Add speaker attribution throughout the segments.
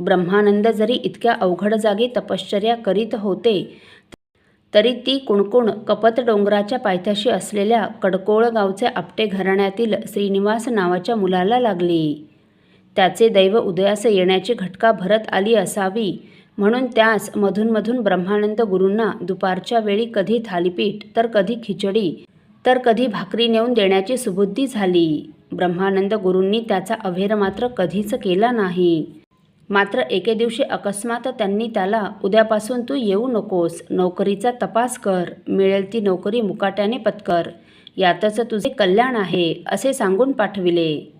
Speaker 1: ब्रह्मानंद जरी इतक्या अवघड जागी तपश्चर्या करीत होते तरी ती कुणकुण कपत डोंगराच्या पायथ्याशी असलेल्या कडकोळ गावचे आपटे घराण्यातील श्रीनिवास नावाच्या मुलाला लागली. त्याचे दैव उदयास येण्याची घटका भरत आली असावी म्हणून त्यास मधूनमधून ब्रह्मानंद गुरूंना दुपारच्या वेळी कधी थालीपीठ तर कधी खिचडी तर कधी भाकरी नेऊन देण्याची सुबुद्धी झाली. ब्रह्मानंद गुरूंनी त्याचा अभेर मात्र कधीच केला नाही. मात्र एके दिवशी अकस्मात त्यांनी त्याला उद्यापासून तू येऊ नकोस नोकरीचा तपास कर मिळेल ती नोकरी मुकाट्याने पत्कर यातच तुझे कल्याण आहे असे सांगून पाठविले.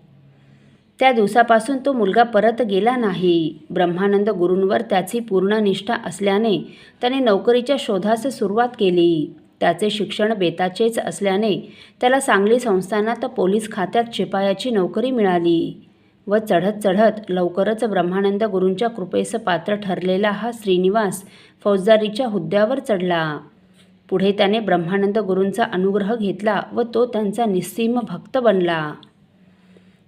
Speaker 1: त्या दिवसापासून तो मुलगा परत गेला नाही. ब्रह्मानंद गुरूंवर त्याची पूर्ण निष्ठा असल्याने त्याने नोकरीच्या शोधास सुरुवात केली. त्याचे शिक्षण बेताचेच असल्याने त्याला सांगली संस्थानात पोलीस खात्यात शिपायाची नोकरी मिळाली. व चढत चढत लवकरच ब्रह्मानंद गुरूंच्या कृपेस पात्र ठरलेला हा श्रीनिवास फौजदारीच्या हुद्द्यावर चढला. पुढे त्याने ब्रह्मानंद गुरूंचा अनुग्रह घेतला व तो त्यांचा निस्सीम भक्त बनला.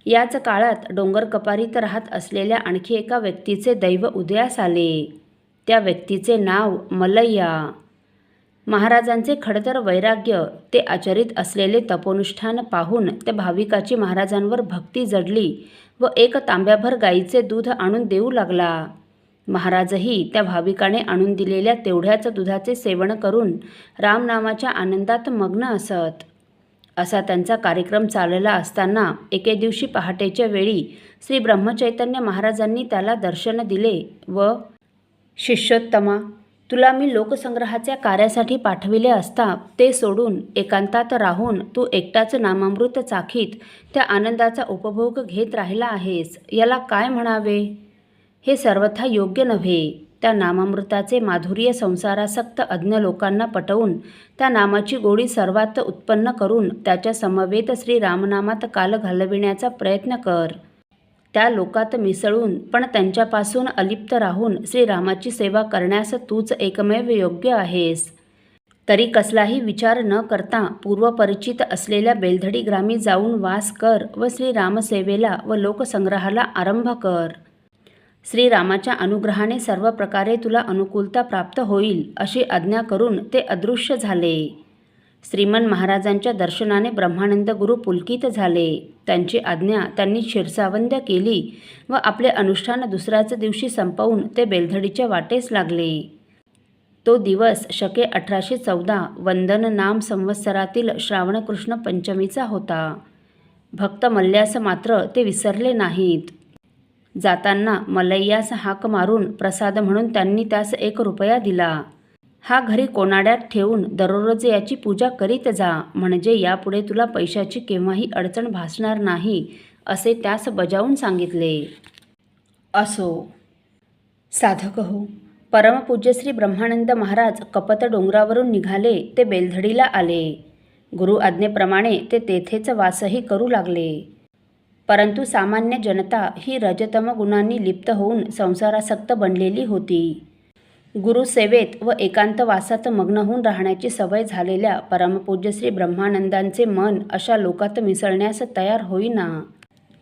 Speaker 1: याच काळात डोंगर कपारीत राहत असलेल्या आणखी एका व्यक्तीचे दैव उदयास आले. त्या व्यक्तीचे नाव मलय्या. महाराजांचे खडतर वैराग्य ते आचरित असलेले तपोनुष्ठान पाहून त्या भाविकाची महाराजांवर भक्ती जडली. व एक तांब्याभर गाईचे दूध आणून देऊ लागला. महाराजही त्या भाविकाने आणून दिलेल्या तेवढ्याच दुधाचे सेवन करून रामनामाच्या आनंदात मग्न असत. असा त्यांचा कार्यक्रम चालला असताना एके दिवशी पहाटेच्या वेळी श्री ब्रह्मचैतन्य महाराजांनी त्याला दर्शन दिले व शिष्योत्तमा तुला मी लोकसंग्रहाच्या कार्यासाठी पाठविले असता ते सोडून एकांतात राहून तू एकटाच नामामृत चाखीत त्या आनंदाचा उपभोग घेत राहिला आहेस याला काय म्हणावे? हे सर्वथा योग्य नव्हे. त्या नामामृताचे माधुर्य संसारासक्त अज्ञ लोकांना पटवून त्या नामाची गोडी सर्वात उत्पन्न करून त्याच्या समवेत श्री रामनामात काल घालविण्याचा प्रयत्न कर. त्या लोकात मिसळून पण त्यांच्यापासून अलिप्त राहून श्रीरामाची सेवा करण्यास तूच एकमेव योग्य आहेस. तरी कसलाही विचार न करता पूर्वपरिचित असलेल्या बेलधडी ग्रामी जाऊन वास कर व श्रीरामसेवेला व लोकसंग्रहाला आरंभ कर. श्रीरामाच्या अनुग्रहाने सर्व प्रकारे तुला अनुकूलता प्राप्त होईल अशी आज्ञा करून ते अदृश्य झाले. श्रीमन महाराजांच्या दर्शनाने ब्रह्मानंद गुरु पुलकित झाले. त्यांची आज्ञा त्यांनी शिरसावंद्य केली व आपले अनुष्ठान दुसऱ्याच दिवशी संपवून ते बेलधडीच्या वाटेस लागले. तो दिवस शके अठराशे चौदा वंदन नाम संवत्सरातील श्रावणकृष्ण पंचमीचा होता. भक्त मल्ल्यास मात्र ते विसरले नाहीत. जाताना मलय्यास हाक मारून प्रसाद म्हणून त्यांनी त्यास एक रुपया दिला. हा घरी कोनाड्यात ठेवून दररोज याची पूजा करीत जा म्हणजे यापुढे तुला पैशाची केव्हाही अडचण भासणार नाही असे त्यास बजावून सांगितले. असो. साधक हो परमपूज्य श्री ब्रह्मानंद महाराज कपत डोंगरावरून निघाले ते बेलधडीला आले. गुरु आज्ञेप्रमाणे ते तेथेच वासही करू लागले. परंतु सामान्य जनता ही रजतम गुणांनी लिप्त होऊन संसारासक्त बनलेली होती. गुरुसेवेत व एकांतवासात मग्न होऊन राहण्याची सवय झालेल्या परमपूज्य श्री ब्रह्मानंदांचे मन अशा लोकात मिसळण्यास तयार होईना.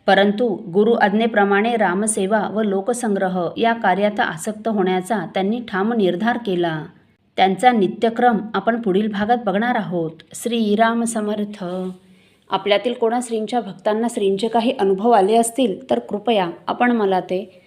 Speaker 1: परंतु गुरु आज्ञेप्रमाणे रामसेवा व लोकसंग्रह या कार्यात आसक्त होण्याचा त्यांनी ठाम निर्धार केला. त्यांचा नित्यक्रम आपण पुढील भागात बघणार आहोत. श्रीराम समर्थ. आपल्यातील कोणा श्रींच्या भक्तांना श्रींचे काही अनुभव आले असतील तर कृपया आपण मला ते